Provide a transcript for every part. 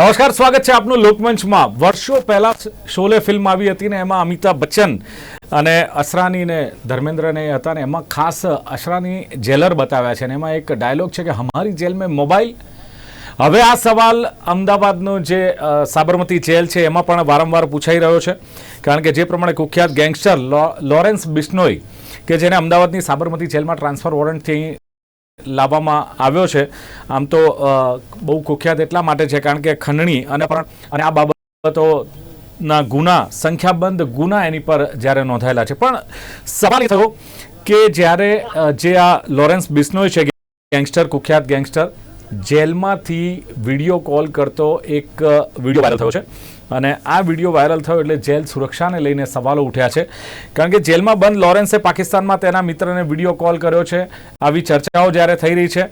નમસ્કાર, સ્વાગત છે આપનું લોકમંચમાં. વર્ષો પહેલા શોલે ફિલ્મ આવી હતી ને એમાં અમિતાભ બચ્ચન અને અસરાની ને ધર્મેન્દ્રને હતા ને એમાં ખાસ અશરાની જેલર બતાવ્યા છે. અને એમાં એક ડાયલોગ છે કે હમારી જેલ મેં મોબાઈલ. હવે આ સવાલ અમદાવાદનો જે સાબરમતી જેલ છે, એમાં પણ વારંવાર પૂછાઈ રહ્યો છે. કારણ કે જે પ્રમાણે કુખ્યાત ગેંગસ્ટર લોરેન્સ બિશ્નોઈ, કે જેને અમદાવાદની સાબરમતી જેલમાં ટ્રાન્સફર વોરંટથી લાવવામાં આવ્યો છે. આમ તો બહુ કુખ્યાત એટલા માટે છે કારણ કે ખંડણી અને પણ, અને આ બાબતોના ગુના, સંખ્યાબંધ ગુના એની પર જ્યારે નોંધાયેલા છે. પણ સવાલ એ થયો કે જ્યારે જે આ લોરેન્સ બિસ્નોય છે ગેંગસ્ટર, કુખ્યાત ગેંગસ્ટર, જેલમાંથી વીડિયો કોલ કરતો એક વીડિયો વાયરલ થયો છે. અને આ વીડિયો વાયરલ થયો એટલે જેલ સુરક્ષાને લઈને સવાલો ઉઠ્યા છે. કારણ કે જેલમાં બંધ લોરેન્સે પાકિસ્તાનમાં તેના મિત્રને વીડિયો કોલ કર્યો છે. આવી ચર્ચાઓ જ્યારે થઈ રહી છે.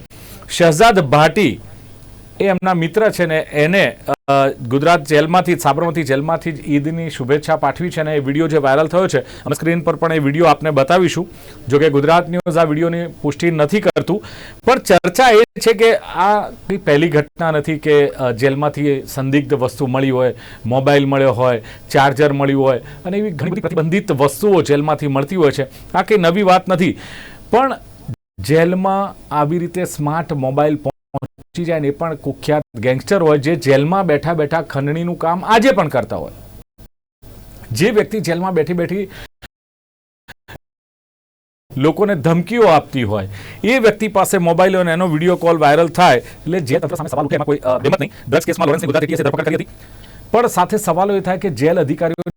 શહજાદ ભાટી એ એમના મિત્ર છે ને એને ગુજરાત જેલમાંથી સાબરમતી જેલમાંથી જ ઈદની શુભેચ્છા પાઠવી છે અને એ વીડિયો જે વાયરલ થયો છે, અમે સ્ક્રીન પર પણ એ વીડિયો આપને બતાવીશું. જો કે ગુજરાત ન્યૂઝ આ વિડીયોની પુષ્ટિ નથી કરતું. પણ ચર્ચા એ છે કે આ કંઈ પહેલી ઘટના નથી કે જેલમાંથી સંદિગ્ધ વસ્તુ મળી હોય, મોબાઈલ મળ્યો હોય, ચાર્જર મળ્યું હોય, અને એવી ઘણી બધી પ્રતિબંધિત વસ્તુઓ જેલમાંથી મળતી હોય છે. આ કંઈ નવી વાત નથી. પણ જેલમાં આવી રીતે સ્માર્ટ મોબાઈલ પહોંચી જાય ને એ પણ કુખ્યાત ગેંગસ્ટર હોય જે જેલમાં બેઠા બેઠા ખંડણીનું કામ આજે પણ કરતા હોય. જે વ્યક્તિ જેલમાં બેઠી બેઠી લોકોને ધમકીઓ આપતી હોય, એ વ્યક્તિ પાસે મોબાઈલ અને એનો વીડિયો કોલ વાયરલ થાય, એટલે જે તંત્ર સામે સવાલ ઉઠે, એમાં કોઈ બેમત નહીં. ડ્રગ્સ કેસમાં લોરેન્સની એટીએસે ધરપકડ કરી હતી. પણ સાથે સવાલો એ થાય કે જેલ અધિકારીઓ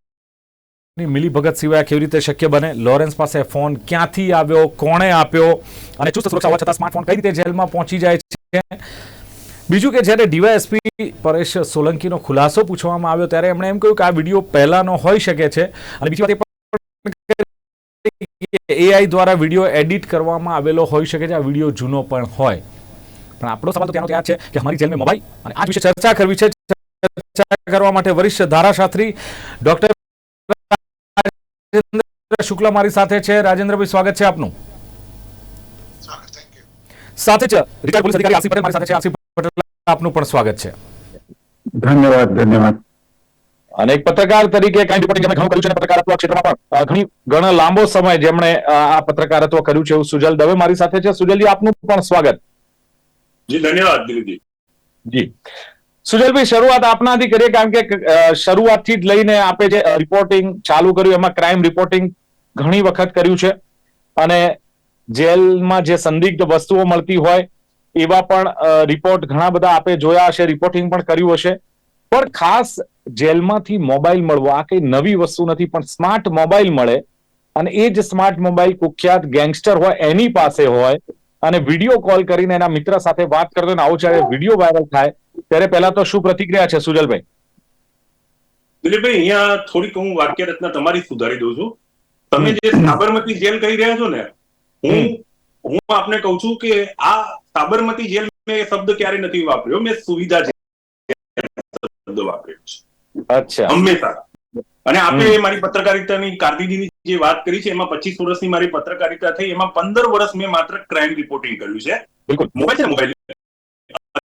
મિલીભગત સિવાય કેવી રીતે શક્ય બને? લોરેન્સ પાસે ફોન ક્યાંથી આવ્યો? કોણે આપ્યો? અને ચુસ્ત સુરક્ષા હોવા છતાં સ્માર્ટફોન કઈ રીતે જેલમાં પહોંચી જાય બીજું કે જ્યારે ડીવાયએસપી પરેશ સોલંકીનો ખુલાસો પૂછવામાં આવ્યો ત્યારે એમણે એમ કહ્યું કે આ વીડિયો પહેલાનો હોઈ શકે છે. અને બીજી વાત એઆઈ દ્વારા વીડિયો એડિટ કરવામાં આવેલો હોઈ શકે છે, આ વીડિયો જૂનો પણ હોય. પણ આપણો સવાલ તો ત્યાંનો ત્યાં છે કે અમારી જેલમાં મોબાઈલ અને આ વિશે ચર્ચા કરવી છે. ચર્ચા કરવા માટે વરિષ્ઠ ધારાશાસ્ત્રી ડોક્ટર શુક્લા મારી સાથે છે. રાજેન્દ્રભાઈ, સ્વાગત છે આપનું. સાથે જ રિટાયર્ડ પોલીસ અધિકારી આસિફ પટેલ મારી સાથે છે. આસિફ પટેલ આપનું પણ સ્વાગત છે. ધન્યવાદ ધન્યવાદ. અને એક પત્રકાર તરીકે કાંઈ રિપોર્ટિંગ જેમણે ઘણું કર્યું છે પત્રકારત્વ ક્ષેત્રમાં પણ ઘણી ઘણો લાંબો સમય જેમણે આ પત્રકારત્વ કર્યું છે એવું સુજલ દવે મારી સાથે છે. સુજલજી આપનું પણ સ્વાગત. જી ધન્યવાદ દિલીપજી. જી. સુજલભાઈ શરૂઆત આપનાથી કરીએ કારણ કે શરૂઆતથી જ લઈને આપે જે રિપોર્ટિંગ ચાલુ કર્યું એમાં ક્રાઇમ રિપોર્ટિંગ ઘણી વખત કર્યું છે. અને જેલમાં જે સંદિગ્ધ વસ્તુઓ મળતી હોય, એવા પણ રિપોર્ટ ઘણા બધા આપે જોયા હશે રિપોર્ટિંગ પણ કર્યું હશે. પણ ખાસ જેલમાંથી મોબાઈલ મળવો, આ કઈ નવી વસ્તુ નથી, પણ સ્માર્ટ મોબાઈલ મળે અને એ જ સ્માર્ટ મોબાઈલ કુખ્યાત ગેંગસ્ટર હોય, એની પાસે હોય અને વીડિયો કોલ કરીને એના મિત્ર સાથે વાત કરતો આવો જ્યારે વીડિયો વાયરલ થાય, ત્યારે પહેલા તો શું પ્રતિક્રિયા છે, સુજલભાઈ? દિલીપભાઈ, અહીંયા થોડીક હું વાક્ય રચના તમારી સુધારી દઉં છું. તમે જે સાબરમતી જેલ કહી રહ્યા છો ને હું હું આપને કહું છું કે આ સાબરમતી જેલ મેં શબ્દ ક્યારે નથી વાપર્યો. મેં સુવિધા શબ્દ વાપર્યો છે. અચ્છા. હંમેશા. અને આપણે મારી પત્રકારિતાની કારકિર્દીની જે વાત કરી છે એમાં પચીસ વર્ષની મારી પત્રકારિતા થઈ એમાં પંદર વર્ષ મેં માત્ર ક્રાઇમ રિપોર્ટિંગ કર્યું છે. મોબાઈલ છે મોબાઈલ.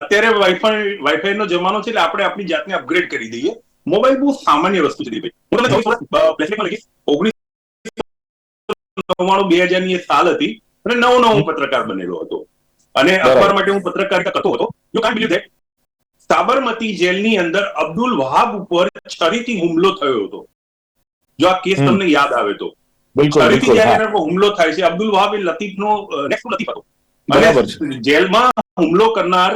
અત્યારે વાઈફાઈ વાઈફાઈ નો જમાનો છે એટલે આપણે આપણી જાતને અપગ્રેડ કરી દઈએ. મોબાઈલ બહુ સામાન્ય વસ્તુ છે દીપભાઈ હું તમને ચોવીસ વર્ષ ફ્લેશબેકમાં લખીશ ઓગણીસ નવ્વાણું બે હજારની સાલ હતી અને નવ નવ હું પત્રકાર બનેલો હતો. અને અખબાર માટે હું પત્રકારિતા કરતો હતો. You can't believe that Sabarmati જેલની અંદર અબ્દુલ વહાબ ઉપર છરીથી હુમલો થયો હતો. જો આ કેસ તમને યાદ આવે તો. છરીથી જ્યારે હુમલો થાય છે અબ્દુલ વહાબ એ લતીફનો નેક્સ્ટ લતીફ હતો. અને જેલમાં હુમલો કરનાર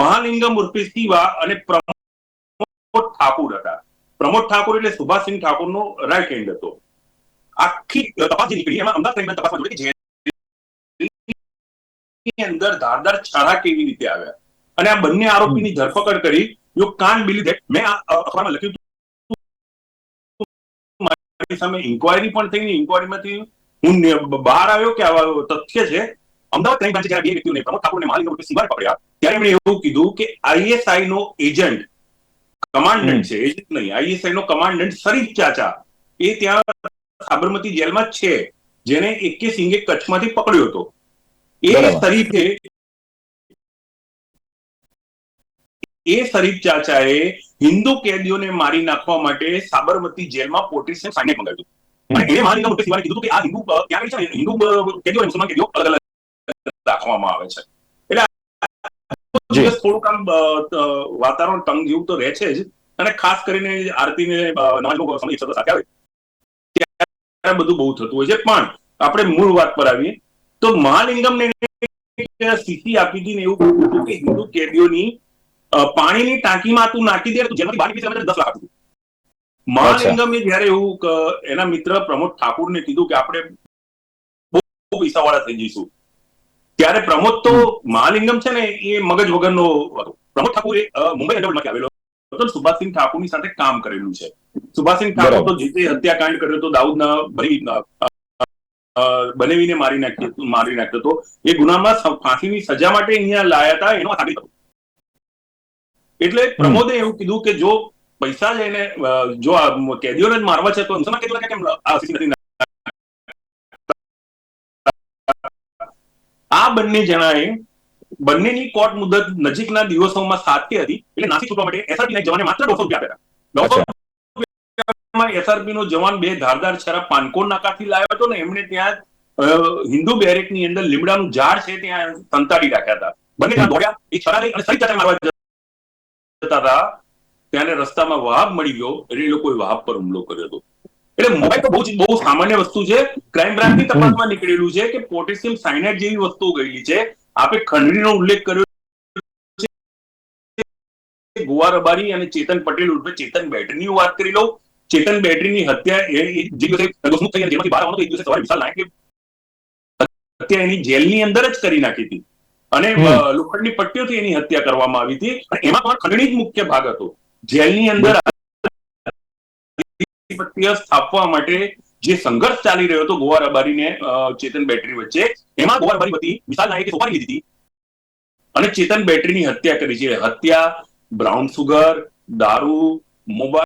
મહાલિંગમ ઉર્ફે શિવા અને પ્રમોદ ઠાકુર હતા. પ્રમોદ ઠાકુર એટલે સુભાષસિંહ ઠાકુરનો રાઈટ હેન્ડ હતો. આખી તપાસ જે નીકળી. એમાં અમદાવાદ ક્રાઇમ તપાસમાં જોડે કે અંદર ધારદાર છારા કેવી રીતે આવ્યા? અને આ બંને આરોપીની ધરપકડ કરી યુ કાન બિલીવ ધેટ મેં આ અખબારમાં લખ્યું મારી સામે ઇન્કવાયરી પણ થઈ ઇન્કવાયરીમાંથી હું બહાર આવ્યો કે આવા તથ્ય છે. અમદાવાદ ક્રાઇમ બ્રાન્ચે જ્યારે બે વ્યક્તિઓને પ્રમોદ ઠાકોરને માલિક રૂપે સીમાર પકડ્યા ત્યારે એમણે એવું કીધું કે આઈએસઆઈ નો એજન્ટ કમાન્ડન્ટ છે એજન્ટ નહીં આઈએસઆઈ નો કમાન્ડન્ટ સરીફ ચાચા એ ત્યાં સાબરમતી જેલમાં છે જેને એકે સિંઘે કચ્છમાંથી પકડ્યો હતો. એ. શરીફે એ શરીફ ચાચાએ હિન્દુ કેદીઓને મારી નાખવા માટે સાબરમતી જેલમાં પોટેશિયમ સાઇનેટ મંગાવ્યું અને એને મારી નાખવા શિવાને કીધું કે આ હિન્દુ ક્યાં ત્યાં છે? હિન્દુ કેદીઓ અને મુસલમાન કેદીઓ અલગ અલગ રાખવામાં આવે છે. એટલે થોડુંક આમ વાતાવરણ તંગ જેવું તો રહે છે જ. અને ખાસ કરીને આરતીને નમાજનો સમય સાથે આવે. બધું બહુ થતું હોય છે. પણ આપણે મૂળ વાત પર આવીએ, તો મહાલિંગમને ને સ્થિતિ આપી હતી ને એવું હતું કે હિન્દુ કેદીઓની પાણીની ટાંકીમાં તું નાખી દે જેમાંથી બહાર નીકળી દસ લાખ. મહાલિંગમે જયારે એવું એના મિત્ર પ્રમોદ ઠાકુરને કીધું કે આપણે બહુ પૈસાવાળા થઈ જઈશું. ત્યારે પ્રમોદ તો મહાલિંગમ છે ને એ મગજ વગરનો હતો. પ્રમોદ ઠાકુર મુંબઈ અંડરવર્લ્ડમાંથી આવેલો હતો. સુભાષસિંહ ઠાકુરની સાથે કામ કરેલું છે. સુભાષસિંહ ઠાકોર તો જે હત્યાકાંડ કર્યો તો દાઉદના ભાઈ અ, મારી નાખ્યો મારી નાખ્યો હતો. એ ગુનામાં ફાંસીની સજા માટે અહીંયા લાયા હતા એનો આ સાબિત એટલે પ્રમોદે એવું કીધું કે જો પૈસા લઈને જો કેદીઓને જ મારવા છે તો અંશમાં કેટલા કેમ આ નથી આ બંને જણાએ બંનેની કોર્ટ મુદત નજીકના દિવસોમાં સાથે હતી એટલે નાસી છૂટવા માટે એસઆરટી જવાને માત્ર દોઢસો રૂપિયા આપ્યા હતા. એસઆરપી નો જવાન બે ધારદાર છરા પાનકોર નાકાથી લાવ્યો હતો ને, એમણે ત્યાં હિન્દુ બેરેકની અંદર લીમડાનું ઝાડ છે ત્યાં સંતાડી રાખ્યા હતા. બંને ત્યાં દોડ્યા એ છરા અને જતા હતા. ત્યારે રસ્તામાં વહાબ મળી ગયો, એટલે એ લોકોએ વહાબ પર હુમલો કર્યો હતો. એટલે મોબાઈલ તો બહુ બહુ સામાન્ય વસ્તુ છે. ક્રાઇમ બ્રાન્ચની તપાસમાં નીકળેલું છે કે પોટેશિયમ સાયનાઇડ જેવી વસ્તુઓ ગયેલી છે. આપે ખંડણીનો ઉલ્લેખ કર્યો છે. ગોવા અને ચેતન પટેલ ઉર્ફે ચેતન બેટની વાત કરી લઉં. ચેતન બેટરીની હત્યા એ એ જે દિવસે દોષમુક્ત થઈ જેમાંથી બહાર આવવાનો હતો, દિવસે સવારે વિશાલ નાયકે હત્યા એની જેલની અંદર જ કરી નાખી હતી. અને લોખંડની પટ્ટીઓથી એની હત્યા કરવામાં આવી હતી. અને એમાં પણ ખંડણી જ મુખ્ય ભાગ હતો. જેલની અંદર સ્થાપવા માટે જે સંઘર્ષ ચાલી રહ્યો હતો ગોવા રબારી ને ચેતન બેટરી વચ્ચે એમાં ગોવા રબારી વતી વિશાલ નાયકે સોપારી લીધી હતી. અને ચેતન બેટરીની હત્યા કરી છે. હત્યા બ્રાઉન સુગર દારૂ મોબાઈલ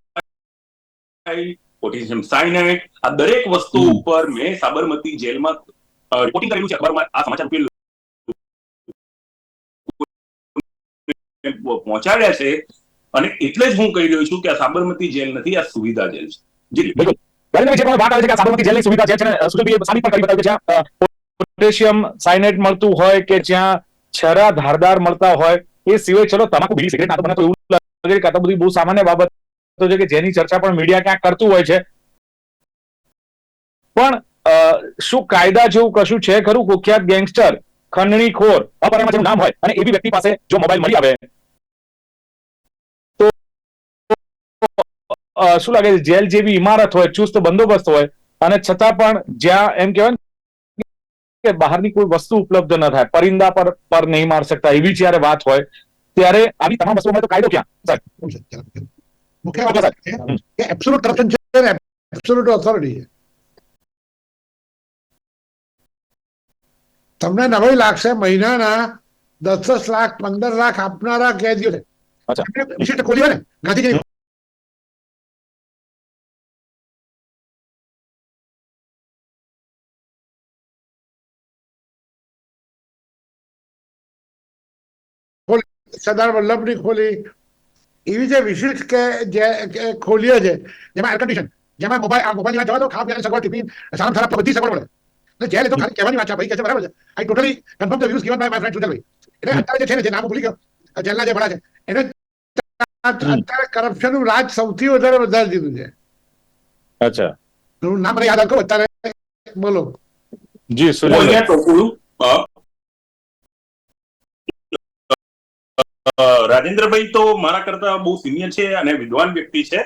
પોટેશિયમ સાયનાઇડ આ દરેક વસ્તુ ઉપર મેં સાબરમતી જેલમાં રિપોર્ટિંગ કરેલું છે. અખબારમાં આ સમાચાર રૂપે પહોંચાડ્યા છે. અને એટલે જ હું કહી રહ્યો છું કે આ સાબરમતી જેલ નથી આ સુવિધા જેલ છે. જી વાત આવે છે કે સાબરમતી જેલની સુવિધા છે અને સુશીલભાઈએ સાબિત પણ કરી બતાવ્યું કે જ્યાં પોટેશિયમ સાયનાઇડ મળતું હોય કે જ્યાં છરા ધારદાર મળતા હોય એ સિવાય ચલો તમાકુ બીડી સિગરેટ આ તો મને તો એવું લાગે કે આ તો બધી બહુ સામાન્ય બાબતો છે કે જેની ચર્ચા પણ મીડિયા ક્યાંક કરતું હોય છે. પણ શું કાયદા જેવું કશું છે ખરું? કુખ્યાત ગેંગસ્ટર, ખંડણીખોર અપહરણમાં જેનું નામ હોય અને એવી વ્યક્તિ પાસે જો મોબાઈલ મળી આવે, તો શું લાગે છે? જેલ જેવી ઇમારત હોય, ચુસ્ત બંદોબસ્ત હોય, અને છતાં પણ જ્યાં એમ કહેવાય કે બહારની કોઈ વસ્તુ ઉપલબ્ધ ન થાય, પરિંદા પર પર નહીં માર શકતા, એવી જ્યારે વાત હોય, ત્યારે આવી તમામ વસ્તુઓમાં તો કાયદો ક્યાં? મુખ્ય વાત છે કે એબ્સોલ્યુટ કરપ્શન છે ને એબ્સોલ્યુટ ઓથોરિટી છે તમને નવાઈ લાગશે મહિનાના દસ દસ લાખ પંદર લાખ આપનારા કેદીઓ છે વિશિષ્ટ ખોલી ને ગાંધીજી સરદાર વલ્લભની ખોલી એવી જે વિશિષ્ટ કે જે ખોલીએ ખોલીઓ છે જેમાં એર કન્ડિશન જેમાં મોબાઈલ મોબાઈલ જવા દો ખાવા પીવાની સગવડ ટિફિન સામ ખરાબ બધી સગવડ મળે. એટલે જેલ તો ખાલી કહેવાની વાત છે ભાઈ કે છે બરાબર છે. I totally confirm the views given by my friend સુધરભાઈ એટલે અત્યારે જે છે ને જે નામ ભૂલી ગયો જેલના જે ભણા છે એને અત્યારે કરપ્શનનું રાજ સૌથી વધારે વધારે દીધું છે. અચ્છા. હું નામ મને યાદ રાખો અત્યારે બોલો. જી હું અહીંયા ટોકું અ, અ, રાજેન્દ્રભાઈ તો મારા કરતા બહુ સિનિયર છે અને વિદ્વાન વ્યક્તિ છે.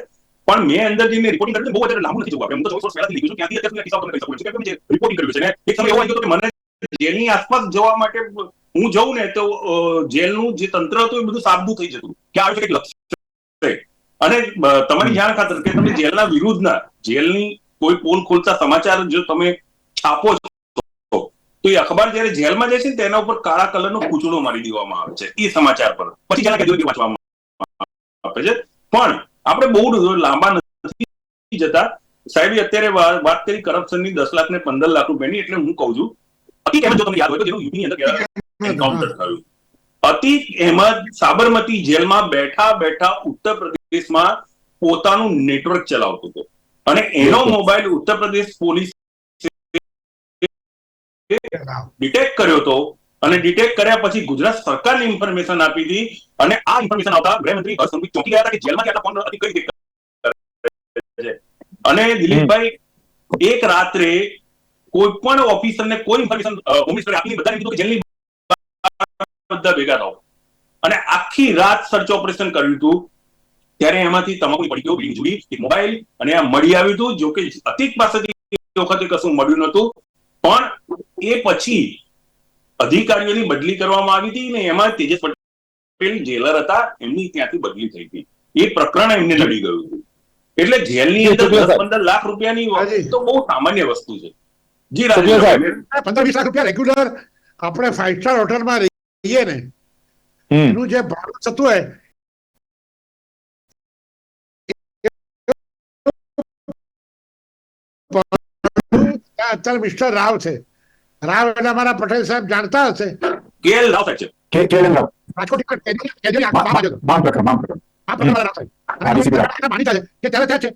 પણ મેં અંદર જઈને રિપોર્ટિંગ કરીને બહુ વધારે લાંબુ નથી જવું હું તો ચોવીસ વર્ષ પહેલાથી લીધું છું. ત્યાંથી અત્યારે તમને કહી શકું છું. કે રિપોર્ટિંગ કર્યું છે. ને એક સમય એવો આવી ગયો કે મને જેલની આસપાસ જવા માટે હું જઉં ને તો જેલનું જે તંત્ર હતું એ બધું સાબદું થઈ જતું. કે આ કંઈક લક્ષ્ય. અને તમારી જાણ ખાતર કે તમે જેલના વિરુદ્ધના, જેલની કોઈ પોલ ખોલતા સમાચાર જો તમે છાપો તો એ અખબાર જયારે જેલમાં જાય છે ને તેના ઉપર કાળા કલરનો કૂચડો મારી દેવામાં આવે છે. એ સમાચાર પર. પછી જેના કેદીઓ વાંચવામાં આપે છે. પણ આપણે બહુ લાંબા નથી જતા. સાહેબ અત્યારે વાત કરી કરપ્શનની દસ લાખ ને પંદર લાખ રૂપિયાની એટલે હું કહું છું. હકીકત જો તમને યાદ હોય તો જેનું યુની અંદર એન્કાઉન્ટર થયું. અતિ અહેમદ સાબરમતી જેલમાં બેઠા બેઠા ઉત્તર પ્રદેશમાં પોતાનું નેટવર્ક ચલાવતો હતો. અને એનો mobile Uttar Pradesh police detect કર્યો હતો અને ડિટેક્ટ કર્યા પછી ગુજરાત સરકારને ઇન્ફોર્મેશન આપી હતી અને આ ઇન્ફોર્મેશન આવતા ગૃહમંત્રી હર્ષ ચોંકી ગયા હતા કે જેલમાં કેટલા ફોન કઈ રીતે અને દિલીપભાઈ, એક રાત્રે કોઈ પણ ઓફિસરને કોઈ ઇન્ફોર્મેશન હોમ મિનિસ્ટરે આપી બધાને કીધું કે જેલની બધા ભેગા થાઓ. અને આખી રાત સર્ચ ઓપરેશન કર્યું હતું. ત્યારે એમાંથી તમાકુ પડી ગયો એક મોબાઈલ અને આ મળી આવ્યું હતું જો કે અતિક પાસેથી વખતે કશું મળ્યું નતું પણ એ પછી અધિકારીઓની બદલી કરવામાં આવી હતી ને એમાં તેજસ પટેલ જેલર હતા એમની ત્યાંથી બદલી થઈ હતી. એ પ્રકરણ એમને લડી ગયું હતું. એટલે જેલની અંદર દસ પંદર લાખ રૂપિયાની તો બહુ સામાન્ય વસ્તુ છે. જી સાહેબ. પંદર વીસ લાખ રૂપિયા રેગ્યુલર આપણે ફાઈવ સ્ટાર હોટલમાં રહીએ ને એનું જે ભાડું થતું હોય અત્યારે મિસ્ટર રાવ છે રાવ એટલે અમારા પટેલ સાહેબ જાણતા હશે કેએલ રાવ સાહેબ છે કે કેલેન રાવ રાજકોટ કેજરી- કેજરી ગામ આવ્યો હતો. બામ પ્રકાર બામ પ્રકાર આ વાળા રાવ સાહેબ. અને માની ચાલે કે ત્યારે ત્યાં છે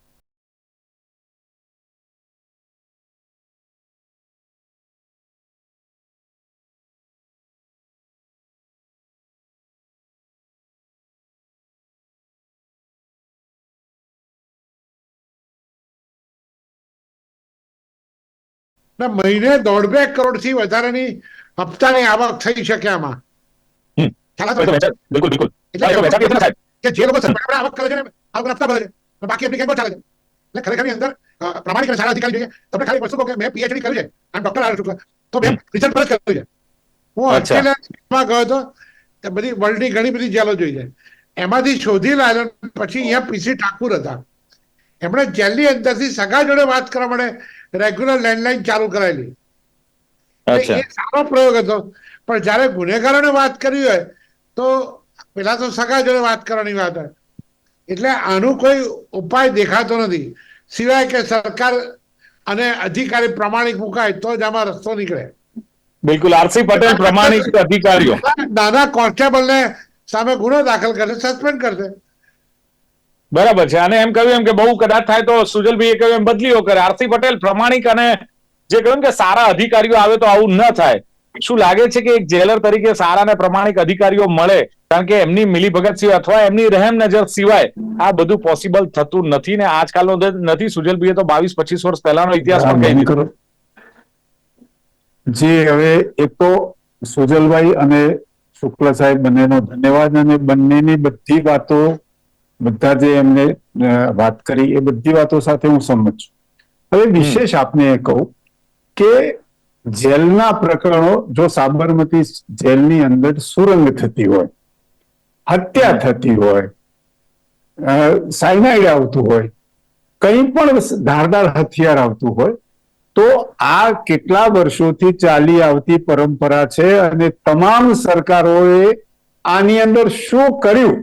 ને મહિને દોઢ બે કરોડથી વધારેની હપ્તાની આવક થઈ શકે આમાં. બિલકુલ બિલકુલ. એટલે કે જે લોકો સરકાર આવક કરે છે ને આ લોકો હપ્તા ભરે છે બાકી એમની કેમ ચાલે છે? એટલે ખરેખર અંદર પ્રમાણિક અને સારા અધિકારી જોઈએ. તમને ખાલી વસ્તુ કહું કે મેં પીએચડી કર્યું છે. અને ડોક્ટર આવ્યો શુક્લા. તો મેં રિસર્ચ પર જ કર્યું છે. હું. ઓસ્ટ્રેલિયામાં ગયો હતો તે બધી વર્લ્ડની ઘણી બધી જેલો જોઈ છે. એમાંથી શોધી લાવ્યો પછી અહીંયા પીસી ઠાકુર હતા. એમણે જેલની અંદરથી સગા જોડે વાત કરવા માટે રેગ્યુલર લેન્ડલાઇન ચાલુ કરાયેલી. એ સારો પ્રયોગ હતો. પણ જ્યારે ગુનેગારોને વાત કરવી હોય તો પેલા તો સગા જોડે વાત કરવાની વાત હોય. એટલે આનું કોઈ ઉપાય દેખાતો નથી. સિવાય કે સરકાર અને અધિકારી પ્રમાણિક મુકાય તો જ આમાં રસ્તો નીકળે. બિલકુલ. આરસી પટેલ પ્રમાણિક અધિકારીઓ. નાના કોન્સ્ટેબલને સામે ગુનો દાખલ કરશે સસ્પેન્ડ કરશે. બરાબર છે. અને એમ કહ્યું એમ કે બહુ કદાચ થાય તો સુજલભાઈએ કહ્યું એમ બદલીઓ કરે. આરસી પટેલ પ્રમાણિક અને જે કહ્યું કે સારા અધિકારીઓ આવે તો આવું ન થાય. શું લાગે છે કે એક જેલર તરીકે સારા અને પ્રમાણિક અધિકારીઓ મળે? કારણ કે એમની મિલીભગત સિવાય અથવા એમની રહેમ નજર સિવાય આ બધું પોસિબલ થતું નથી ને આજકાલનો નો નથી. સુજલભાઈએ તો બાવીસ પચીસ વર્ષ પહેલાનો ઇતિહાસ પણ કહી દીધો. જી, હવે એક તો સુજલભાઈ અને શુક્લ સાહેબ બંનેનો ધન્યવાદ અને બંનેની બધી વાતો બધા જે એમને વાત કરી એ બધી વાતો સાથે હું સંમત છું. હવે વિશેષ આપને એ કહું કે જેલના પ્રકરણો જો સાબરમતી જેલની અંદર સુરંગ થતી હોય હત્યા થતી હોય સાયનાઇડ આવતું હોય કંઈ પણ ધારદાર હથિયાર આવતું હોય તો આ કેટલા વર્ષોથી ચાલી આવતી પરંપરા છે અને તમામ સરકારોએ આની અંદર શું કર્યું?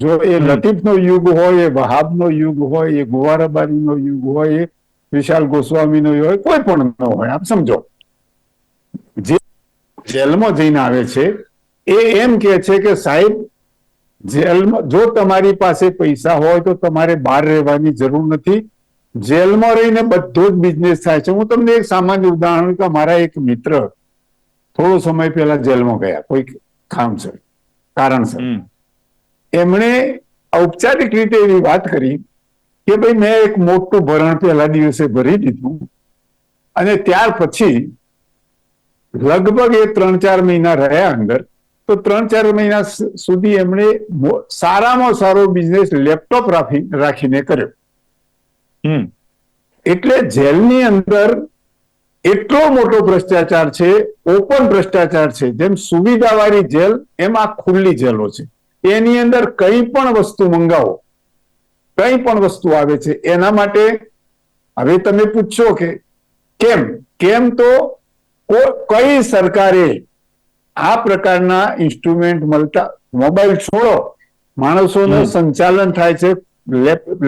જો એ લતીફનો યુગ હોય, એ વહાબનો યુગ હોય, એ ગુવારબારીનો યુગ હોય, એ વિશાલ ગોસ્વામીનો હોય, કોઈ પણ ન હોય. આપ સમજો. જે જેલમાં જઈને આવે છે, એ એમ કે છે કે સાહેબ, જેલમાં જો તમારી પાસે પૈસા હોય તો તમારે બહાર રહેવાની જરૂર નથી. જેલમાં રહીને બધો જ બિઝનેસ થાય છે. હું તમને એક સામાન્ય ઉદાહરણ કે મારા એક મિત્ર થોડો સમય પહેલા જેલમાં ગયા કોઈ કામસર કારણસર. એમણે ઔપચારિક રીતે એવી વાત કરી કે ભાઈ મેં એક મોટું ભરણ પહેલા દિવસે ભરી દીધું અને ત્યાર પછી લગભગ એ ત્રણ ચાર મહિના રહ્યા અંદર તો ત્રણ ચાર મહિના સુધી એમણે સારામાં સારો બિઝનેસ લેપટોપ રાખી રાખીને કર્યો. હમ. એટલે જેલની અંદર એટલો મોટો ભ્રષ્ટાચાર છે ઓપન ભ્રષ્ટાચાર છે જેમ સુવિધાવાળી જેલ એમ આ ખુલ્લી જેલો છે. એની અંદર કઈ પણ વસ્તુ મંગાવો કઈ પણ વસ્તુ આવે છે એના માટે હવે તમે પૂછશો કે કેમ? કેમ તો કઈ સરકારે આ પ્રકારના ઇન્સ્ટ્રુમેન્ટ મળતા મોબાઈલ છોડો માણસોનું સંચાલન થાય છે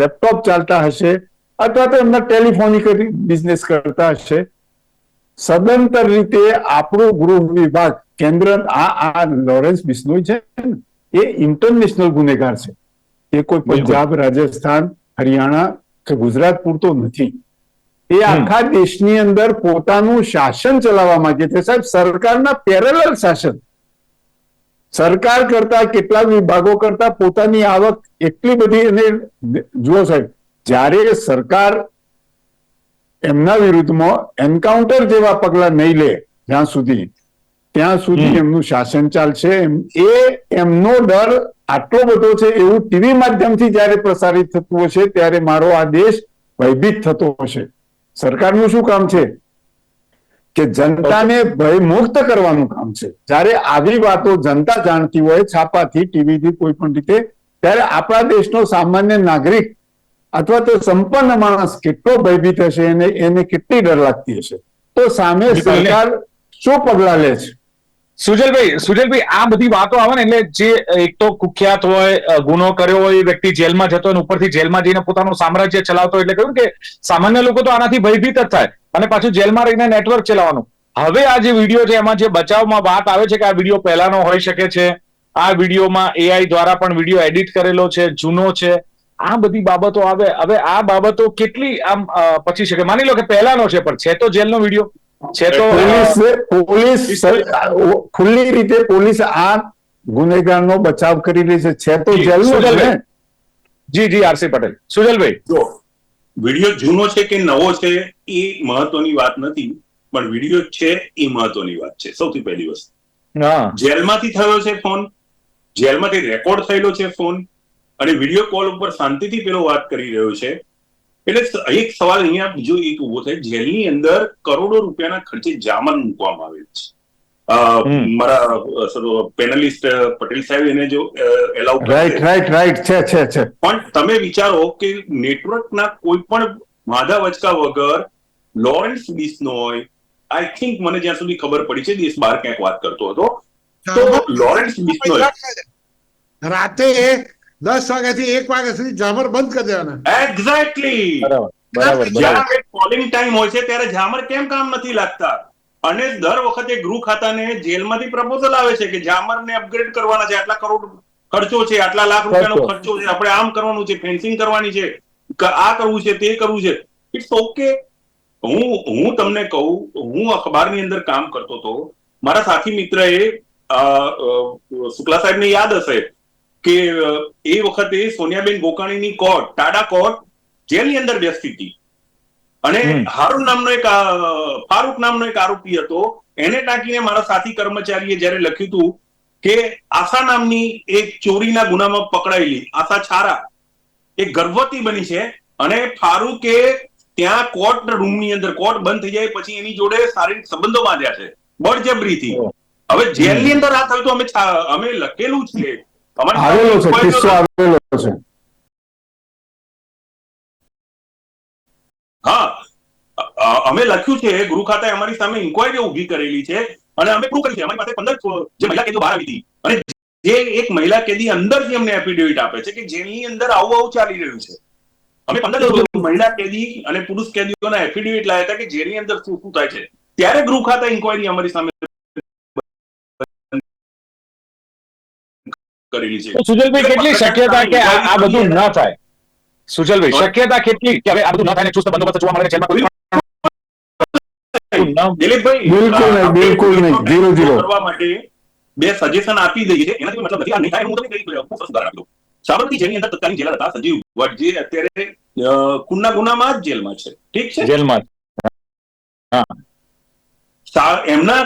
લેપટોપ ચાલતા હશે અથવા તો એમના ટેલિફોનિક બિઝનેસ કરતા હશે. સદંતર રીતે આપણું ગૃહ વિભાગ કેન્દ્ર આ આ લોરેન્સ બિશ્નોઈ છે ને, એ ઇન્ટરનેશનલ ગુનેગાર છે. એ કોઈ પંજાબ રાજસ્થાન હરિયાણા કે ગુજરાત પૂરતો નથી. એ આખા દેશની અંદર પોતાનું શાસન ચલાવવા માંગે છે. સાહેબ સરકારના પેરેલલ શાસન. સરકાર કરતા કેટલાક વિભાગો કરતા પોતાની આવક એટલી બધી અને જુઓ સાહેબ જ્યારે સરકાર એમના વિરુદ્ધમાં એન્કાઉન્ટર જેવા પગલા નહીં લે જ્યાં સુધી ત્યાં સુધી એમનું શાસન ચાલશે. એ એમનો ડર આટલો બધો છે એવું ટીવી માધ્યમથી જ્યારે પ્રસારિત થતું હશે ત્યારે મારો આ દેશ ભયભીત થતો હશે. સરકારનું શું કામ છે? કે જનતાને ભયમુક્ત કરવાનું કામ છે. જ્યારે આવી વાતો જનતા જાણતી હોય છાપાથી ટીવીથી કોઈ પણ રીતે ત્યારે આપણા દેશનો સામાન્ય નાગરિક અથવા તો સંપન્ન માણસ કેટલો ભયભીત હશે અને એને કેટલી ડર લાગતી હશે? તો સામે. સરકાર શું પગલા લે છે? સુજલભાઈ સુજલભાઈ, આ બધી વાતો આવે ને એટલે જે એક તો કુખ્યાત હોય ગુનો કર્યો હોય એ વ્યક્તિ જેલમાં જતો હોય ઉપરથી જેલમાં જઈને પોતાનું સામ્રાજ્ય ચલાવતો એટલે કહ્યું કે સામાન્ય લોકો તો આનાથી ભયભીત જ થાય અને પાછું જેલમાં રહીને નેટવર્ક ચલાવવાનું. હવે આ જે વીડિયો છે એમાં જે બચાવમાં વાત આવે છે કે આ વીડિયો પહેલાનો હોઈ શકે છે, આ વિડીયોમાં એઆઈ દ્વારા પણ વીડિયો એડિટ કરેલો છે, જૂનો છે, આ બધી બાબતો આવે. હવે આ બાબતો કેટલી આમ પછી શકે? માની લો કે પહેલાનો છે, પણ છે તો જેલનો વીડિયો. છે તો પોલીસ પોલીસ ખુલ્લી રીતે પોલીસ આ ગુનેગારનો બચાવ કરી રહી છે. છે તો. જી જી આરસી પટેલ. સુજલભાઈ. જો વીડિયો જૂનો છે કે નવો છે એ મહત્વની વાત નથી પણ વીડિયો છે એ મહત્વની વાત છે સૌથી પહેલી વસ્તુ. જેલમાંથી થયો છે ફોન જેલમાંથી રેકોર્ડ થયેલો છે ફોન અને વીડિયો કોલ ઉપર શાંતિથી પેલો વાત કરી રહ્યો છે એટલે એક સવાલ અહીંયા બીજો એક ઊભો થાય. જેલની અંદર કરોડો રૂપિયાના ખર્ચે જામન મૂકવામાં આવેલ છે. મારા પેનલિસ્ટ પટેલ સાહેબ એને જો એલાઉ રાઈટ રાઈટ રાઈટ છે છે છે. પણ તમે વિચારો કે નેટવર્કના કોઈ પણ વાંધા વચકા વગર લોરેન્સ બિસ્નોય આઈ થિંક મને જ્યાં સુધી ખબર પડી છે દેશ બહાર ક્યાંક વાત કરતો હતો. તો લોરેન્સ બિસ્નોય રાતે દસ વાગ્યાથી એક વાગ્યા સુધી ઝામર બંધ કરી દેવાના. એક્ઝેક્ટલી જ્યારે કોલિંગ ટાઈમ હોય છે ત્યારે ઝામર કેમ કામ નથી લાગતા? અને દર વખતે ગૃહ ખાતાને જેલમાંથી પ્રપોઝલ આવે છે કે જામરને અપગ્રેડ કરવાના છે આટલા કરોડ ખર્ચો છે આટલા લાખ રૂપિયાનો ખર્ચો. છે આપણે આમ કરવાનું છે ફેન્સિંગ કરવાની છે આ કરવું છે તે કરવું છે. ઇટ્સ ઓકે હું હું તમને કહું હું અખબારની અંદર કામ કરતો હતો. મારા સાથી મિત્રએ શુક્લા સાહેબને યાદ હશે. કે એ વખતે સોનિયાબેન ગોકાણીની કોર્ટ ટાડા કોર્ટ જેલની અંદર બેસતી હતી. અને હારૂન નામનો એક ફારૂક નામનો એક આરોપી હતો. એને ટાંકીને મારા સાથી કર્મચારીએ જ્યારે લખ્યું હતું કે આશા નામની એક ચોરીના ગુનામાં પકડાયેલી આશા છારા એ ગર્ભવતી બની છે. અને ફારૂકે ત્યાં કોર્ટ રૂમની અંદર કોર્ટ બંધ થઈ જાય પછી એની જોડે શારીરિક સંબંધો બાંધ્યા છે. બળજબરીથી. હવે જેલની અંદર આ થયું તો અમે અમે લખેલું છે આવેલો છે કિસ્સો આવેલો છે. હા. અમે લખ્યું છે ગૃહ ખાતાએ અમારી સામે ઇન્કવાયરી ઊભી કરેલી છે અને અમે પ્રૂવ કરી છે. અમારી પાસે પંદર જે મહિલા કેદીઓ બહાર આવી હતી. અને જે એક મહિલા કેદી અંદર જે અમને એફિડેવિટ આપે છે કે જેની અંદર આવું આવું ચાલી રહ્યું છે. અમે પંદર મહિલા કેદી અને પુરુષ કેદીઓના એફિડેવિટ લાયા હતા કે જેની અંદર શું શું થાય છે. ત્યારે ગૃહ ખાતા ઇન્કવાયરી અમારી સામે કરેલી છે સુજલભાઈ કેટલી શક્યતા કે આ બધું ન થાય સુજલભાઈ શક્યતા કેટલી કે હવે આ બધું ન થાય ને ચુસ્ત બંદોબસ્ત જોવા મળે જેલમાં કોઈ દિલીપભાઈ બિલકુલ નહીં, બિલકુલ નહીં. Zero, zero. કરવા માટે બે સજેશન આપી દઈએ એનાથી કોઈ મતલબ નથી આ નહીં થાય હું તમને કહી હું સરસ આપી દઉં. સાબરમતી જેલની અંદર તત્કાલીન જેલર હતા સંજીવ ભટ્ટ જે અત્યારે કુના ગુનામાં જ જેલમાં છે ઠીક છે જેલમાં સા- એમના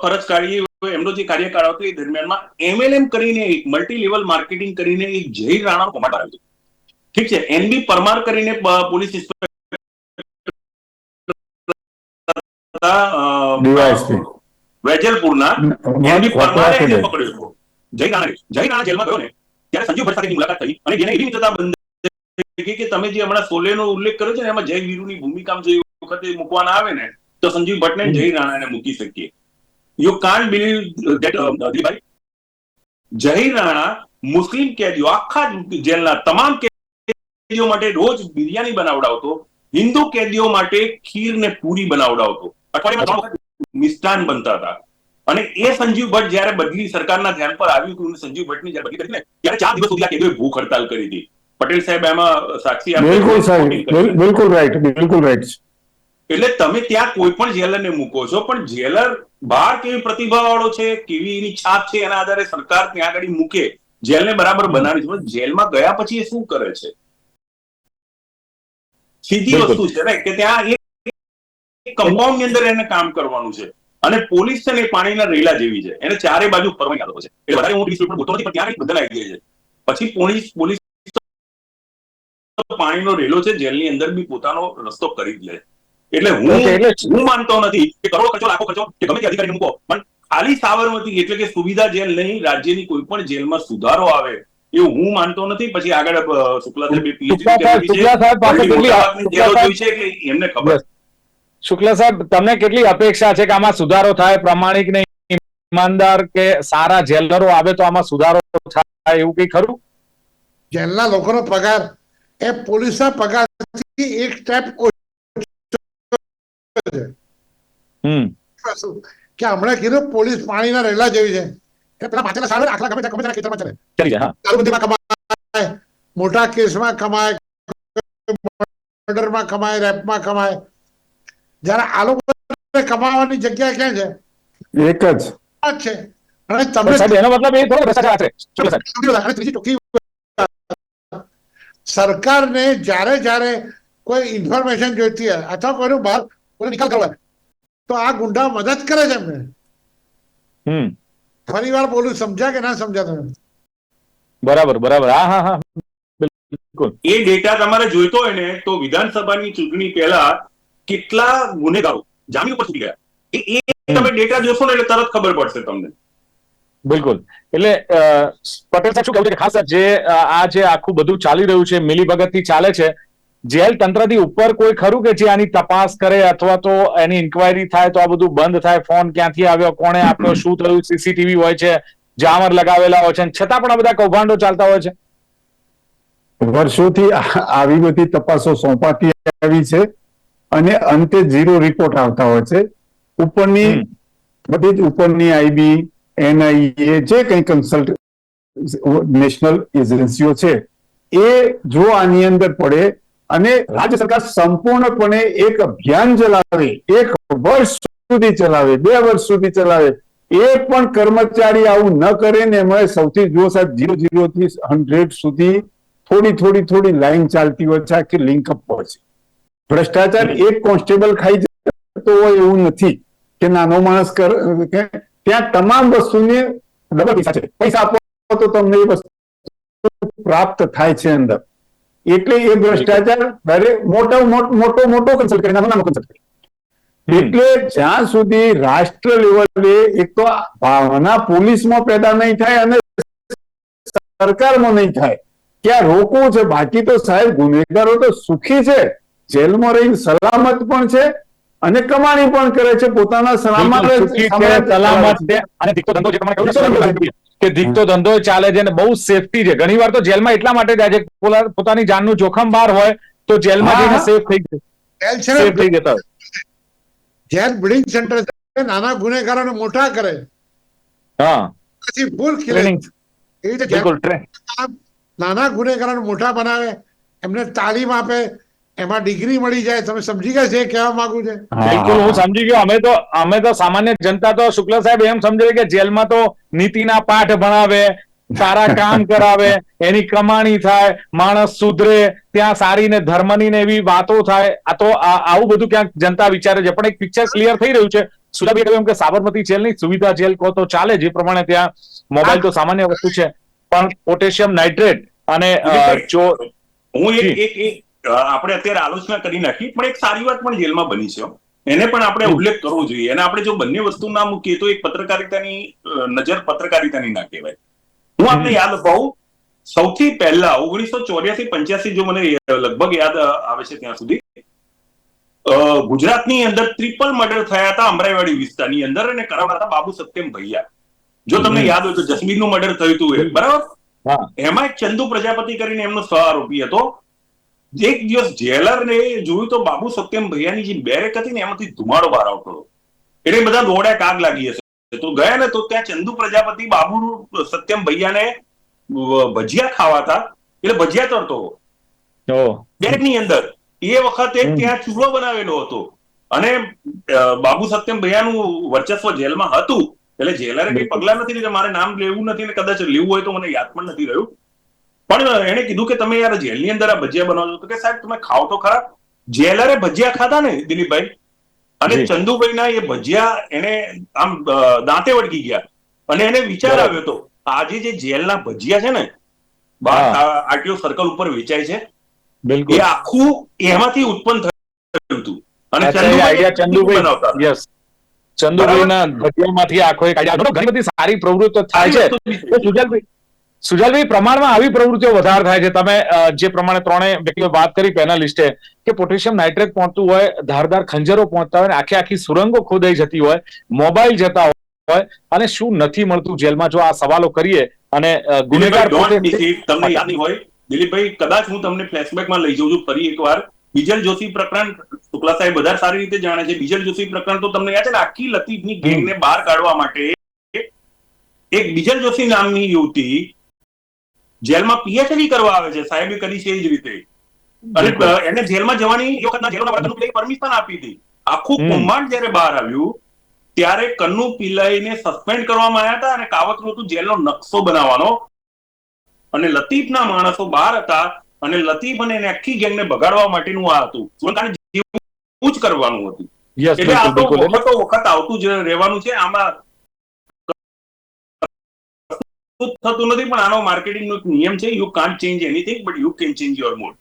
ફરજ કાઢી એમનો જે કાર્યકાળ હતો એ દરમિયાનમાં એમએલએમ કરીને એક મલ્ટી લેવલ માર્કેટિંગ કરીને એક જય રાણા કોમાન્ડર આવ્યો ઠીક છે એનબી પરમાર કરીને પોલીસ ઇન્સ્પેક્ટર. વેજલપુરના એનબી પરમારે પકડ્યો. જય રાણા જય રાણા જેલમાં ગયો ને ત્યારે સંજીવ ભટ્ટ સાથેની મુલાકાત થઈ અને જેને એવી મિત્રતા બંધ કે તમે જે હમણાં સોલેનો ઉલ્લેખ કર્યો છે ને એમાં જય વીરુની ભૂમિકા જે વખતે મૂકવાના આવે ને તો સંજીવ ભટ્ટને જય રાણાને મૂકી શકીએ you can't believe that Dilipbhai Zaheer Rana મુસ્લિમ કેદીઓ આખા જેલના તમામ કેદીઓ માટે રોજ બિરયાની બનાવડાવતો હિન્દુ કેદીઓ માટે ખીર ને પૂરી બનાવડાવતો અઠવાડિયામાં મિષ્ટાન બનતા હતા અને એ સંજીવ ભટ્ટ જયારે બદલી સરકારના ધ્યાન પર આવ્યું હતું સંજીવ ભટ્ટની જયારે બદલી કરી ત્યારે ચાર દિવસ સુધી આ કેદીઓએ ભૂખ હડતાલ કરી હતી. પટેલ સાહેબ એમાં સાક્ષી બિલકુલ સાહેબ બિલકુલ રાઈટ બિલકુલ રાઈટ એટલે તમે ત્યાં કોઈ પણ જેલરને મૂકો છો પણ જેલર બહાર કેવી પ્રતિભા વાળો છે કેવી એની છાપ છે એના આધારે સરકાર ત્યાં આગળ મૂકે જેલને બરાબર બનાવી છે. જેલમાં ગયા પછી એ શું કરે છે? સીધી વસ્તુ છે ને કે ત્યાં એક કમ્પાઉન્ડની અંદર એને કામ કરવાનું છે. અને પોલીસ છે ને એ પાણીના રેલા જેવી છે. એને ચારે બાજુ ફરવાની આદતો છે. એટલે વધારે હું ડિસ્ટ્રિક્ટ બોલતો નથી પણ ત્યાં બદલ આવી છે. પછી પોલીસ પોલીસ પાણીનો રેલો છે જેલની અંદર બી પોતાનો રસ્તો કરી જ લે. એટલે હું હું માનતો નથી કે કરોડો ખર્ચો લાખો ખર્ચો કે ગમે તે અધિકારી મૂકો. પણ ખાલી સાબરમતી એટલે કે સુવિધા જેલ નહીં રાજ્યની કોઈ પણ જેલમાં સુધારો આવે એવું હું માનતો નથી. પછી આગળ શુક્લા સાહેબે કરેલી છે. એટલે એમને ખબર. શુક્લા સાહેબ તમને કેટલી અપેક્ષા છે કે આમાં સુધારો થાય? પ્રમાણિક ને ઈમાનદાર કે સારા જેલરો આવે તો આમાં સુધારો થાય એવું કઈ ખરું? જેલના લોકોનો પગાર. એ પોલીસના પગારથી એક સ્ટેપ વસ્તુ કે હમણાં કીધું પોલીસ પાણીના રેલા જેવી છે. એ પેલા પાછળના સામે આખલા ગમે ગમે તેના ખેતરમાં ચાલે. ચલી જાય હા. દારૂબંધીમાં કમાય મોટા કેસમાં કમાય મર્ડરમાં કમાય રેપમાં કમાય. જયારે આ લોકો કમાવાની જગ્યા ક્યાં છે? એક જ. છે. અને તમે એનો મતલબ એ થોડો ભ્રષ્ટાચાર છે. અને ત્રીજી ચોખ્ખી સરકારને જ્યારે જ્યારે કોઈ ઇન્ફોર્મેશન જોઈતી હોય અથવા કોઈનું બહાર કોઈનો નિકાલ કરવા તો આ ગુંડા મદદ કરે છે એમને. હમ. ફરી વાર બોલું સમજ્યા કે ના સમજ્યા તમે? બરાબર બરાબર. હા હા હા. બિલકુલ. એ ડેટા તમારે જોઈતો હોય ને તો વિધાનસભાની ચૂંટણી પહેલા કેટલા ગુનેગારો જામીન ઉપર છૂટી ગયા? એ એ તમે ડેટા જોશો ને એટલે તરત ખબર પડશે તમને. બિલકુલ. એટલે પટેલ સાહેબ શું કહ્યું છે ખાસ જે આ જે આખું બધું ચાલી રહ્યું છે મિલીભગતથી ચાલે છે જેલ તંત્રથી ઉપર કોઈ ખરું કે જે આની તપાસ કરે અથવા તો એની ઇન્કવાયરી થાય તો આ બધું બંધ થાય? ફોન ક્યાંથી આવ્યો? કોણે આપ્યો? શું થયું? સીસીટીવી હોય છે? જામર લગાવેલા હોય છે? છતાં પણ આ બધા કૌભાંડો ચાલતા હોય છે. વર્ષોથી આવી બધી તપાસો સોંપાતી આવી છે અને અંતે ઝીરો રિપોર્ટ આવતા હોય છે. ઉપરની બધી જ ઉપરની આઈબી એનઆઈએ જે કંઈ કન્સલ્ટ નેશનલ એજન્સીઓ છે એ જો આની અંદર પડે અને રાજ્ય સરકાર સંપૂર્ણપણે એક અભિયાન ચલાવે, એક વર્ષ સુધી ચલાવે, બે વર્ષ સુધી ચલાવે, એ પણ કર્મચારી આવું ન કરે ને એમાં સૌથી જો સાહેબ જીરો જીરો થી હંડ્રેડ સુધી થોડી થોડી થોડી લાઈન ચાલતી હોય છે, આખી લિંક અપ હોય છે. ભ્રષ્ટાચાર એક કોન્સ્ટેબલ ખાઈ જતો હોય એવું નથી કે નાનો માણસ કે ત્યાં તમામ વસ્તુને ડબલ પૈસા છે. પૈસા આપો તો તમને એ વસ્તુ પ્રાપ્ત થાય છે અંદર. એટલે એ ભ્રષ્ટાચાર દરેક મોટો મોટો મોટો કન્સલ્ટ કરે નાનો નાનો કન્સલ્ટ કરે. એટલે જ્યાં સુધી રાષ્ટ્ર લેવલે એક તો ભાવના પોલીસમાં પેદા નહીં થાય અને સરકારમાં નહીં થાય ત્યાં રોકવું છે. બાકી તો સાહેબ ગુનેગારો તો સુખી છે. જેલમાં રહીને સલામત પણ છે. અને કમાણી પણ કરે છે પોતાના સલામત બિલકુલ સુખી છે, સલામત છે. અને દીકતો ધંધો જે તમે કહ્યું કે ધીકતો ધંધો ચાલે છે અને બહુ સેફટી છે. ઘણી વાર તો જેલમાં એટલા માટે જાય છે પોતાની જાનનું જોખમ બહાર હોય તો જેલમાં જઈને સેફ થઈ સેફ થઈ જતા હોય. જેલ બિલ્ડિંગ સેન્ટર નાના ગુનેગારોને મોટા કરે. હા. પછી ભૂલ ખીલે. એવી રીતે નાના ગુનેગારોને મોટા બનાવે એમને તાલીમ આપે એમાં ડિગ્રી મળી જાય તમે સમજી ગયા છે કહેવા માંગુ છે? બિલકુલ હું સમજી ગયો. અમે તો અમે તો સામાન્ય જનતા તો શુક્લ સાહેબ એમ સમજે કે જેલમાં તો નીતિના પાઠ ભણાવે સારા કામ કરાવે એની કમાણી થાય માણસ સુધરે ત્યાં સારી ને ધર્મની ને એવી વાતો થાય. આ તો આવું બધું ક્યાંક જનતા વિચારે છે. પણ એક પિક્ચર ક્લિયર થઈ રહ્યું છે. સુલાભાઈ કહ્યું એમ કે સાબરમતી જેલની સુવિધા જેલ કહો તો ચાલે જે પ્રમાણે ત્યાં મોબાઈલ તો સામાન્ય વસ્તુ છે. પણ પોટેશિયમ નાઇટ્રેટ અને જો હું એક આપણે અત્યારે આલોચના કરી નાખી પણ એક સારી વાત પણ જેલમાં બની છે એને પણ આપણે ઉલ્લેખ કરવો જોઈએ. અને આપણે જો બંને વસ્તુ ના મૂકીએ તો એક પત્રકારિતાની નજર પત્રકારિતાની ના કહેવાય. હું આપને યાદ અપાવું સૌથી પહેલા ઓગણીસો ચોર્યાસી પંચ્યાસી જો મને લગભગ યાદ આવે છે ત્યાં સુધી ગુજરાતની અંદર ટ્રિપલ મર્ડર થયા હતા અમરાઈવાડી વિસ્તારની અંદર અને કરાવતા હતા બાબુ સત્યમ ભૈયા. જો તમને યાદ હોય તો જસબીરનું મર્ડર થયું હતું એ. બરાબર? એમાં એક ચંદુ પ્રજાપતિ કરીને એમનો સહ આરોપી હતો. એક દિવસ જેલરને જોયું તો બાબુ સત્યમ ભૈયાની જે બેરેક હતી ને એમાંથી ધુમાડો બહાર આવતો હતો. એટલે બધા દોડ્યા કાગ લાગી હશે. તો ગયા ને તો ત્યાં ચંદુ પ્રજાપતિ બાબુ સત્યમ ભૈયાને ભજીયા ખાવાતા એટલે ભજીયા તરતો બેરેક બેગની અંદર. એ વખતે. ત્યાં ચૂલો બનાવેલો હતો. અને બાબુ સત્યમ ભૈયાનું વર્ચસ્વ જેલમાં હતું. એટલે જેલરે કઈ પગલા નથી લીધા. મારે નામ લેવું નથી ને કદાચ લેવું હોય તો મને યાદ પણ નથી રહ્યું. પણ એને કીધું કે તમે યાર જેલની અંદર આ ભજીયા બનાવો છો. તો કે સાહેબ તમે ખાઓ તો ખરા. જેલરે ભજીયા ખાધા ને દિલીપભાઈ? અને ચંદુભાઈ ના એ ભજીયા એને આમ દાંતે વળગી ગયા. અને એને વિચાર આવ્યો હતો આજે જે જેલના ભજીયા છે ને. આરટીઓ સર્કલ ઉપર વેચાય છે એ આખું એમાંથી ઉત્પન્ન થયું હતું. અને ચંદુભાઈ યસ ચંદુભાઈ બનાવતા. યસ ચંદુભાઈના ભજીયામાંથી આખો એક આઈડિયા ઘણી બધી સારી પ્રવૃત્તિઓ થાય છે. તો સુજલભાઈ સુજલભાઈ પ્રમાણમાં આવી પ્રવૃત્તિઓ વધારે થાય છે. તમે જે પ્રમાણે ત્રણેય વ્યક્તિઓ વાત કરી પેનલિસ્ટે કે પોટેશિયમ નાઇટ્રેટ પહોંચતું હોય ધારદાર ખંજરો પહોંચતા હોય આખી આખી સુરંગો ખોદાઈ જતી હોય મોબાઈલ જતા હોય અને શું નથી મળતું જેલમાં? જો આ સવાલો કરીએ અને ગુનેગાર. તમને યાદ હોય. દિલીપભાઈ કદાચ હું તમને ફ્લેશબેકમાં લઈ જઉં છું ફરી એકવાર. બીજલ જોશી પ્રકરણ શુક્લા સાહેબ બધા સારી રીતે જાણે છે. બીજલ જોશી પ્રકરણ તો તમને યાદ છે ને આખી લતીફની ગેંગને બહાર કાઢવા માટે એક બીજલ જોશી નામની યુવતી જેલમાં પીએચડી કરવા આવે છે સાહેબે કરી છે એ જ રીતે. અને એને જેલમાં જવાની વખતના પરમિશન આપી હતી. આખું કૌભાંડ જયારે બહાર આવ્યું ત્યારે કન્નુ પિલ્લાઈને સસ્પેન્ડ કરવામાં આવ્યા હતા અને કાવતરું હતું જેલનો નકશો બનાવવાનો. અને લતીફના માણસો બહાર હતા અને લતીફ અને એની આખી ગેંગને બગાડવા માટેનું આ હતું. સુરંગાને જેવું જ કરવાનું હતું. એટલે આ તો વખત આવતું જ રહેવાનું છે. આમાં થતું નથી, પણ આનો માર્કેટિંગ નો એક નિયમ છે you can't change anything but you can change your mood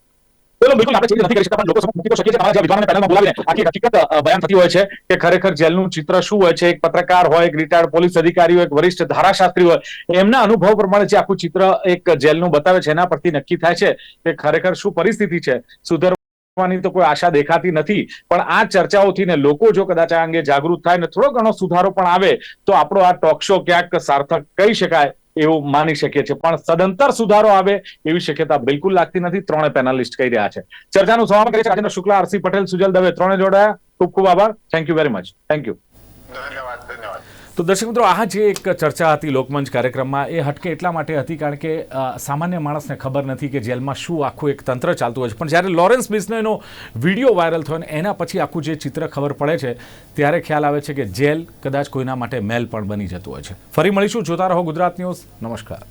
ખરેખર જેલનું ચિત્ર શું હોય છે, એક પત્રકાર હોય, એક રિટાયર્ડ પોલીસ અધિકારી હોય, એક વરિષ્ઠ ધારાશાસ્ત્રી હોય, એમના અનુભવ પ્રમાણે જે આખું ચિત્ર એક જેલનું બતાવે છે, એના પરથી નક્કી થાય છે કે ખરેખર શું પરિસ્થિતિ છે. સુધરવાની તો કોઈ આશા દેખાતી નથી, પણ આ ચર્ચાઓથી ને લોકો જો કદાચ આ અંગે જાગૃત થાય ને થોડો ઘણો સુધારો પણ આવે, તો આપણો આ ટોક શો ક્યાંક સાર્થક કહી શકાય. એવું માની શકીએ છીએ. પણ સદંતર સુધારો આવે એવી શક્યતા બિલકુલ લાગતી નથી. ત્રણે પેનલિસ્ટ કહી રહ્યા છે. ચર્ચાનું સમાપન કરીએ રાજેન્દ્ર શુક્લા, આરસી પટેલ, સુજલ દવે, ત્રણે જોડાયા. ખૂબ ખૂબ આભાર. Thank you very much thank you ધન્યવાદ ધન્યવાદ. તો દર્શક મિત્રો, આ જે એક ચર્ચા હતી લોકમંચ કાર્યક્રમમાં, એ હટકે એટલા માટે હતી કારણ કે સામાન્ય માણસને ખબર નથી કે જેલમાં શું આખું એક તંત્ર ચાલતું હોય છે. પણ જ્યારે લોરેન્સ બિસ્નોયનો વીડિયો વાયરલ થયો ને એના પછી આખું જે ચિત્ર ખબર પડે છે, ત્યારે ખ્યાલ આવે છે કે જેલ કદાચ કોઈના માટે મેલ પણ બની જતું હોય છે. ફરી મળીશું. જોતા રહો ગુજરાત ન્યૂઝ. નમસ્કાર.